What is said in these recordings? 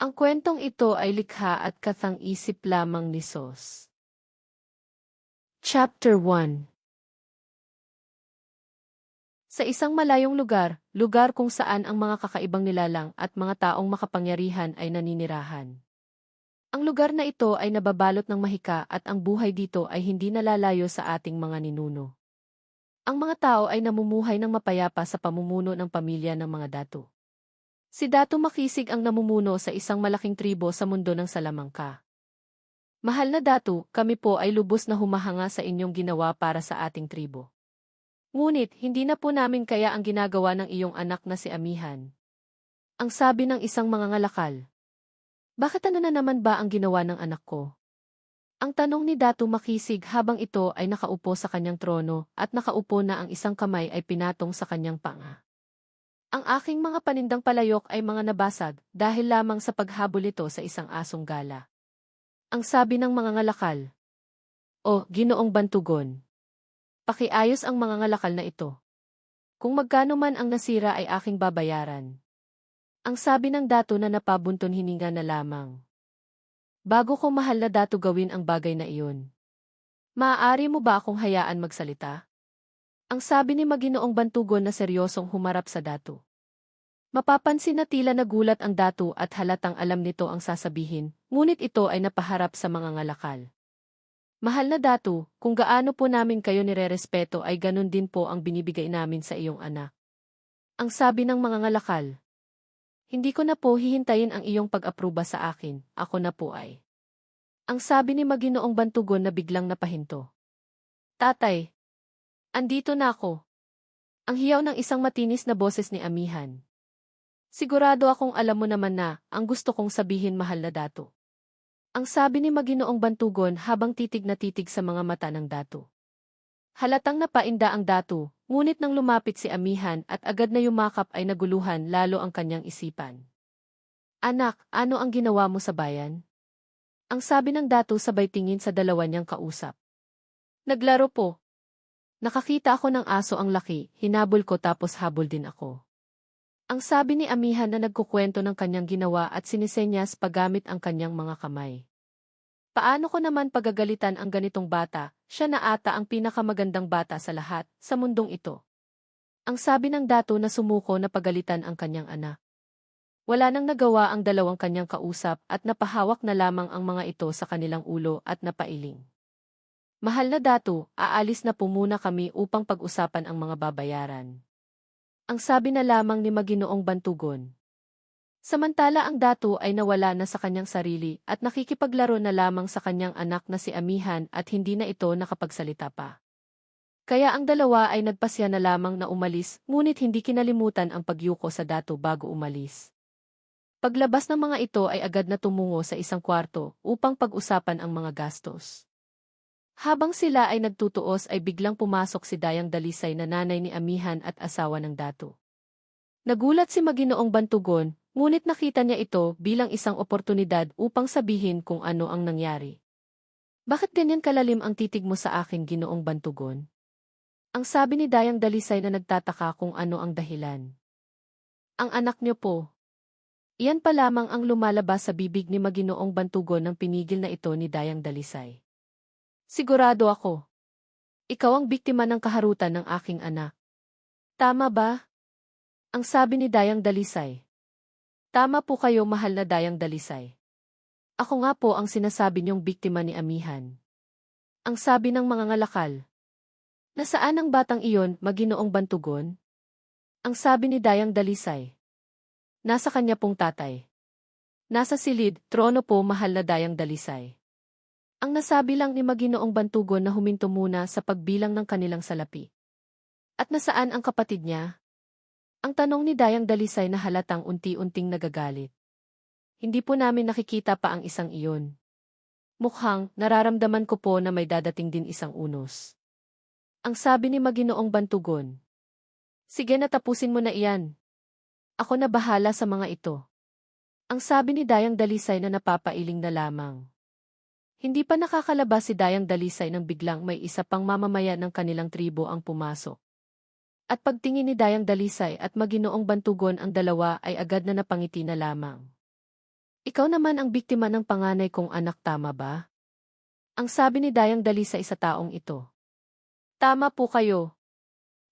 Ang kwentong ito ay likha at kathang-isip lamang ni Sos. Chapter 1 Sa isang malayong lugar, lugar kung saan ang mga kakaibang nilalang at mga taong makapangyarihan ay naninirahan. Ang lugar na ito ay nababalot ng mahika at ang buhay dito ay hindi nalalayo sa ating mga ninuno. Ang mga tao ay namumuhay ng mapayapa sa pamumuno ng pamilya ng mga dato. Si Dato Makisig ang namumuno sa isang malaking tribo sa mundo ng Salamangka. Mahal na Dato, kami po ay lubos na humahanga sa inyong ginawa para sa ating tribo. Ngunit, hindi na po namin kaya ang ginagawa ng iyong anak na si Amihan. Ang sabi ng isang mga ngalakal. Bakit ano na naman ba ang ginawa ng anak ko? Ang tanong ni Dato Makisig habang ito ay nakaupo sa kanyang trono at nakaupo na ang isang kamay ay pinatong sa kanyang panga. Ang aking mga panindang palayok ay mga nabasag dahil lamang sa paghabol ito sa isang asong gala. Ang sabi ng mga ngalakal. O, ginoong bantugon. Pakiayos ang mga ngalakal na ito. Kung magkano man ang nasira ay aking babayaran. Ang sabi ng dato na napabunton hininga na lamang. Bago ko mahal na dato gawin ang bagay na iyon. Maaari mo ba akong hayaan magsalita? Ang sabi ni Maginoong Bantugon na seryosong humarap sa dato. Mapapansin na tila nagulat ang dato at halatang alam nito ang sasabihin, ngunit ito ay napaharap sa mga ngalakal. Mahal na dato, kung gaano po namin kayo nirerespeto ay ganun din po ang binibigay namin sa iyong anak. Ang sabi ng mga ngalakal. Hindi ko na po hihintayin ang iyong pag-aproba sa akin, ako na po ay. Ang sabi ni Maginoong Bantugon na biglang napahinto. Tatay, Andito na ako. Ang hiyaw ng isang matinis na boses ni Amihan. Sigurado akong alam mo naman na, ang gusto kong sabihin mahal na dato. Ang sabi ni Maginoong Bantugon habang titig na titig sa mga mata ng dato. Halatang napainda ang dato, ngunit nang lumapit si Amihan at agad na yumakap ay naguluhan lalo ang kanyang isipan. Anak, ano ang ginawa mo sa bayan? Ang sabi ng dato sabay tingin sa dalawa niyang kausap. Naglaro po, Nakakita ako ng aso ang laki, hinabol ko tapos habol din ako. Ang sabi ni Amihan na nagkukwento ng kanyang ginawa at sinisenyas paggamit ang kanyang mga kamay. Paano ko naman pagagalitan ang ganitong bata, siya na ata ang pinakamagandang bata sa lahat, sa mundong ito. Ang sabi ng dato na sumuko na pagalitan ang kanyang anak. Wala nang nagawa ang dalawang kanyang kausap at napahawak na lamang ang mga ito sa kanilang ulo at napailing. Mahal na dato, aalis na po muna kami upang pag-usapan ang mga babayaran. Ang sabi na lamang ni Maginoong Bantugon. Samantala ang dato ay nawala na sa kanyang sarili at nakikipaglaro na lamang sa kanyang anak na si Amihan at hindi na ito nakapagsalita pa. Kaya ang dalawa ay nagpasya na lamang na umalis, ngunit hindi kinalimutan ang pagyuko sa dato bago umalis. Paglabas ng mga ito ay agad na tumungo sa isang kwarto upang pag-usapan ang mga gastos. Habang sila ay nagtutuos ay biglang pumasok si Dayang Dalisay na nanay ni Amihan at asawa ng dato. Nagulat si Maginoong Bantugon, ngunit nakita niya ito bilang isang oportunidad upang sabihin kung ano ang nangyari. Bakit ganyan kalalim ang titig mo sa akin, Ginoong Bantugon? Ang sabi ni Dayang Dalisay na nagtataka kung ano ang dahilan. Ang anak niyo po. Iyan pa lamang ang lumalabas sa bibig ni Maginoong Bantugon ng pinigil na ito ni Dayang Dalisay. Sigurado ako. Ikaw ang biktima ng kaharutan ng aking anak. Tama ba? Ang sabi ni Dayang Dalisay. Tama po kayo mahal na Dayang Dalisay. Ako nga po ang sinasabi niyong biktima ni Amihan. Ang sabi ng mga ngalakal. Nasaan ang batang iyon, maginoong bantugon? Ang sabi ni Dayang Dalisay. Nasa kanya pong tatay. Nasa silid, trono po mahal na Dayang Dalisay. Ang nasabi lang ni Maginoong Bantugon na huminto muna sa pagbilang ng kanilang salapi. At nasaan ang kapatid niya? Ang tanong ni Dayang Dalisay na halatang unti-unting nagagalit. Hindi po namin nakikita pa ang isang iyon. Mukhang, nararamdaman ko po na may dadating din isang unos. Ang sabi ni Maginoong Bantugon. Sige na tapusin mo na iyan. Ako na bahala sa mga ito. Ang sabi ni Dayang Dalisay na napapailing na lamang. Hindi pa nakakalabas si Dayang Dalisay nang biglang may isa pang mamamayan ng kanilang tribo ang pumasok. At pagtingin ni Dayang Dalisay at maginoong bantugon ang dalawa ay agad na napangiti na lamang. Ikaw naman ang biktima ng panganay kong anak tama ba? Ang sabi ni Dayang Dali sa taong ito. Tama po kayo.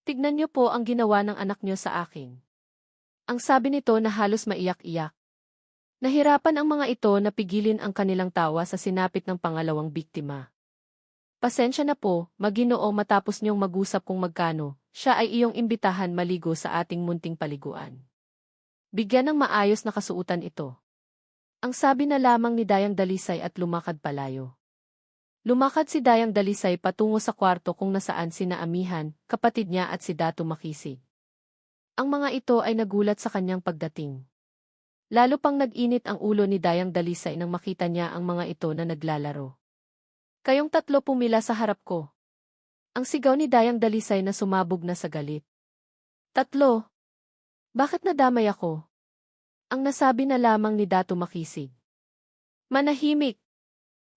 Tignan niyo po ang ginawa ng anak niyo sa akin. Ang sabi nito na halos maiyak-iyak. Nahirapan ang mga ito na pigilin ang kanilang tawa sa sinapit ng pangalawang biktima. Pasensya na po, maginoo matapos niyong mag-usap kung magkano, siya ay iyong imbitahan maligo sa ating munting paliguan. Bigyan ng maayos na kasuutan ito. Ang sabi na lamang ni Dayang Dalisay at lumakad palayo. Lumakad si Dayang Dalisay patungo sa kwarto kung nasaan sina Amihan, kapatid niya at si Dato Makisig. Ang mga ito ay nagulat sa kanyang pagdating. Lalo pang nag-init ang ulo ni Dayang Dalisay nang makita niya ang mga ito na naglalaro. Kayong tatlo pumila sa harap ko. Ang sigaw ni Dayang Dalisay na sumabog na sa galit. Tatlo. Bakit nadamay ako? Ang nasabi na lamang ni Dato Makisig. Manahimik.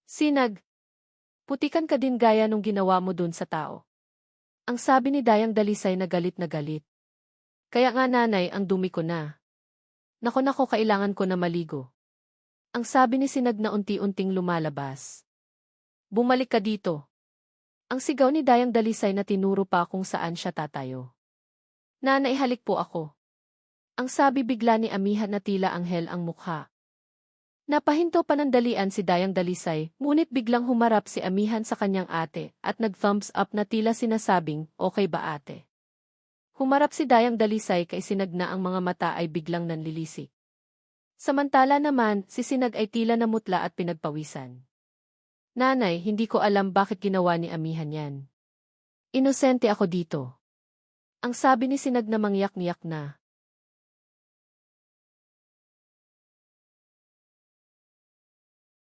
Sinag. Putikan ka din gaya nung ginawa mo dun sa tao. Ang sabi ni Dayang Dalisay na galit na galit. Kaya nga nanay ang dumi ko na. Nako nako kailangan ko na maligo. Ang sabi ni Sinag na unti-unting lumalabas. Bumalik ka dito. Ang sigaw ni Dayang Dalisay na tinuro pa kung saan siya tatayo. Nanay halik po ako. Ang sabi bigla ni Amihan na tila anghel ang mukha. Napahinto panandalian si Dayang Dalisay, ngunit biglang humarap si Amihan sa kanyang ate at nag-thumbs up na tila sinasabing, okay ba ate? Humarap si Dayang Dalisay kay Sinag na ang mga mata ay biglang nanlilisik. Samantala naman, si Sinag ay tila namutla at pinagpawisan. Nanay, hindi ko alam bakit ginawa ni Amihan yan. Inosente ako dito. Ang sabi ni Sinag na mangyak-ngiyak na.